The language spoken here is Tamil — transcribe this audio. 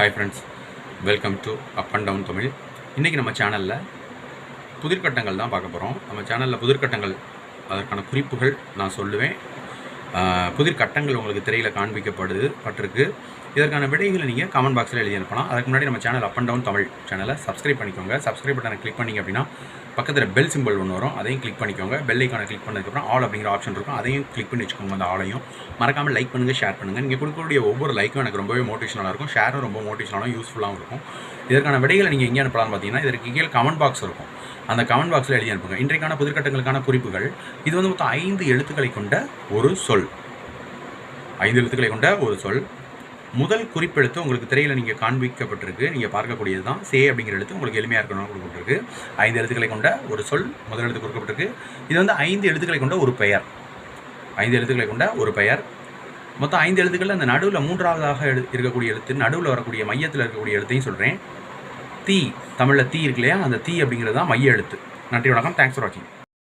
Hi friends welcome to up and down Tamil இன்றைக்கி நம்ம சேனலில் புதிர்கட்டங்கள் தான் பார்க்க போகிறோம் நம்ம சேனலில் புதிர்கட்டங்கள் அதற்கான குறிப்புகள் நான் சொல்லுவேன். புதிர்கட்டங்கள் உங்களுக்கு திரையில் காண்பிக்கப்படுது பட்டிருக்கு. இதற்கான விடைகளை நீங்கள் கமெண்ட் பாக்ஸில் எழுதி அனுப்பலாம் அதுக்கு முன்னாடி நம்ம channel up and down Tamil சேனலை சப்ஸ்கிரைப் பண்ணிக்கோங்க. சப்ஸ்கிரைப் பட்டனை கிளிக் பண்ணிங்க அப்படின்னா பக்கத்தில் பெல் சிம்பிள் ஒன்று வரும். அதையும் கிளிக் பண்ணிக்கோங்க. பெல் ஐக்கானை கிளிக் பண்ணதுக்கப்புறம் ஆல் அப்படிங்கிற ஆப்ஷன் இருக்கும். அதையும் கிளிக் பண்ணி வச்சுக்கோங்க அந்த ஆளையும் மறக்காமல் லைக் பண்ணுங்கள் ஷேர் பண்ணுங்கள் நீங்கள் கொடுக்கக்கூடிய ஒவ்வொரு லைக்கும் எனக்கு ரொம்பவே மோட்டிவேஷனாக இருக்கும். ஷேரும் ரொம்ப மோட்டிவேஷனாகவும் யூஸ்ஃபுல்லாகவும் இருக்கும். இதற்கான விடைகளை நீங்கள் எங்கே அனுப்பலாம்னு பார்த்தீங்கன்னா இதற்கு கீழே கமெண்ட் பாக்ஸ் இருக்கும். அந்த கமெண்ட் பாக்ஸில் எழுதி அனுப்புங்க. இன்றைக்கான புதிர்கட்டங்களுக்கான குறிப்புகள் இது வந்து மொத்தம் ஐந்து எழுத்துக்களை கொண்ட ஒரு சொல். ஐந்து எழுத்துக்களை கொண்ட ஒரு சொல். முதல் குறிப்பெழுத்து உங்களுக்கு திரையில் நீங்கள் காண்பிக்கப்பட்டிருக்கு. நீங்கள் பார்க்கக்கூடியது தான் சே அப்படிங்கிற எழுத்து உங்களுக்கு எளிமையாக இருக்கணும்னு கொடுக்கப்பட்டிருக்கு. ஐந்து எழுத்துக்களை கொண்ட ஒரு சொல் முதல் எழுத்து கொடுக்கப்பட்டிருக்கு. இது வந்து ஐந்து எழுத்துக்களை கொண்ட ஒரு பெயர். ஐந்து எழுத்துக்களை கொண்ட ஒரு பெயர். மொத்தம் ஐந்து எழுத்துக்கள் அந்த நடுவில் மூன்றாவதாக எழு இருக்கக்கூடிய எழுத்து நடுவில் வரக்கூடிய மையத்தில் இருக்கக்கூடிய எழுத்தையும் சொல்கிறேன் தீ தமிழில் தீ இருக்கு இல்லையா? அந்த தீ அப்படிங்கிறது தான் மைய எழுத்து நன்றி வணக்கம். தேங்க்ஸ் ஃபார் வாட்சிங்